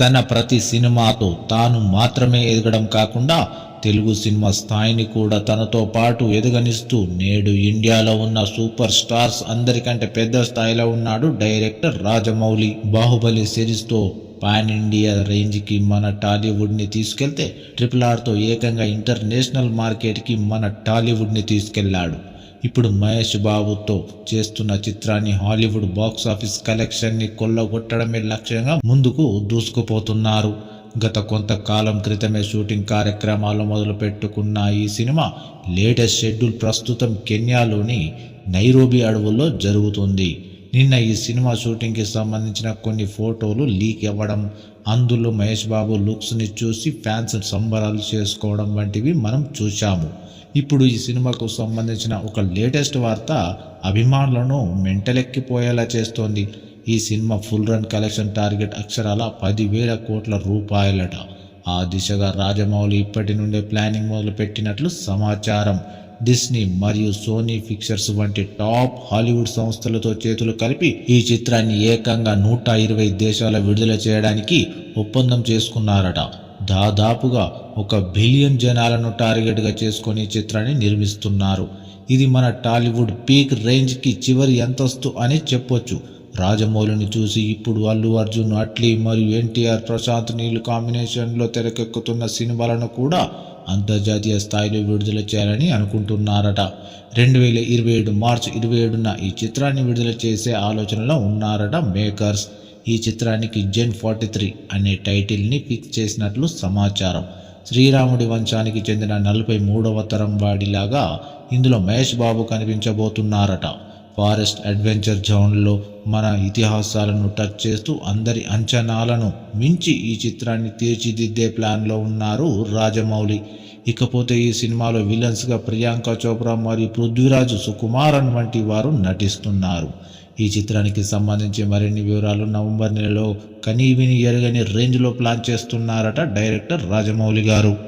తన ప్రతి సినిమాతో తాను మాత్రమే ఎదగడం కాకుండా తెలుగు సినిమా స్థాయిని కూడా తనతో పాటు ఎదగనిస్తూ నేడు ఇండియాలో ఉన్న సూపర్ స్టార్స్ అందరికంటే పెద్ద స్థాయిలో ఉన్నాడు డైరెక్టర్ రాజమౌళి. బాహుబలి సిరీస్తో పాన్ ఇండియా రేంజ్కి మన టాలీవుడ్ని తీసుకెళ్తే ట్రిపుల్ ఆర్తో ఏకంగా ఇంటర్నేషనల్ మార్కెట్కి మన టాలీవుడ్ని తీసుకెళ్ళాడు. ఇప్పుడు మహేష్ బాబుతో చేస్తున్న చిత్రాన్ని హాలీవుడ్ బాక్స్ ఆఫీస్ కలెక్షన్ని కొల్లగొట్టడమే లక్ష్యంగా ముందుకు దూసుకుపోతున్నారు. గత కొంతకాలం క్రితమే షూటింగ్ కార్యక్రమాలు మొదలుపెట్టుకున్న ఈ సినిమా లేటెస్ట్ షెడ్యూల్ ప్రస్తుతం కెన్యాలోని నైరోబి అడవుల్లో జరుగుతుంది. నిన్న ఈ సినిమా షూటింగ్కి సంబంధించిన కొన్ని ఫోటోలు లీక్ అవ్వడం అందులో మహేష్ బాబు లుక్స్ని చూసి ఫ్యాన్స్ సంబరాలు చేసుకోవడం వంటివి మనం చూశాము. ఇప్పుడు ఈ సినిమాకు సంబంధించిన ఒక లేటెస్ట్ వార్త అభిమానులను మెంటలెక్కిపోయేలా చేస్తోంది. ఈ cinema full run collection target అక్షరాల పదివేల కోట్ల రూపాయలట. ఆ దిశగా రాజమౌళి ఇప్పటి నుండే ప్లానింగ్ మొదలు పెట్టినట్లు సమాచారం. డిస్నీ మరియు సోనీ పిక్చర్స్ వంటి టాప్ హాలీవుడ్ సంస్థలతో చేతులు కలిపి ఈ చిత్రాన్ని ఏకంగా నూట ఇరవై దేశాల విడుదల చేయడానికి ఒప్పందం చేసుకున్నారట. దాదాపుగా ఒక బిలియన్ జనాలను టార్గెట్గా చేసుకొని ఈ చిత్రాన్ని నిర్మిస్తున్నారు. ఇది మన టాలీవుడ్ పీక్ రేంజ్కి చివరి అంతస్తు అని చెప్పొచ్చు. రాజమౌళిని చూసి ఇప్పుడు అల్లు అర్జున్ అట్లీ మరియు ఎన్టీఆర్ ప్రశాంత్ నీళ్ళు కాంబినేషన్లో తెరకెక్కుతున్న సినిమాలను కూడా అంతర్జాతీయ స్థాయిలో విడుదల చేయాలని అనుకుంటున్నారట. రెండు వేల ఇరవై ఏడు మార్చి ఇరవై ఏడున ఈ చిత్రాన్ని విడుదల చేసే ఆలోచనలో ఉన్నారట మేకర్స్. ఈ చిత్రానికి జెన్ ఫార్టీ త్రీ అనే టైటిల్ని ఫిక్స్ చేసినట్లు సమాచారం. శ్రీరాముడి వంశానికి చెందిన నలభై మూడవ తరం వాడిలాగా ఇందులో మహేష్ బాబు కనిపించబోతున్నారట. ఫారెస్ట్ అడ్వెంచర్ జోన్లో మన ఇతిహాసాలను టచ్ చేస్తూ అందరి అంచనాలను మించి ఈ చిత్రాన్ని తీర్చిదిద్దే ప్లాన్లో ఉన్నారు రాజమౌళి. ఇకపోతే ఈ సినిమాలో విలన్స్గా ప్రియాంక చోప్రా మరియు పృథ్వీరాజు సుకుమారన్ వంటి వారు నటిస్తున్నారు. ఈ చిత్రానికి సంబంధించి మరిన్ని వివరాలు నవంబర్ నెలలో కనీవిని ఎరగని రేంజ్లో ప్లాన్ చేస్తున్నారట డైరెక్టర్ రాజమౌళి గారు.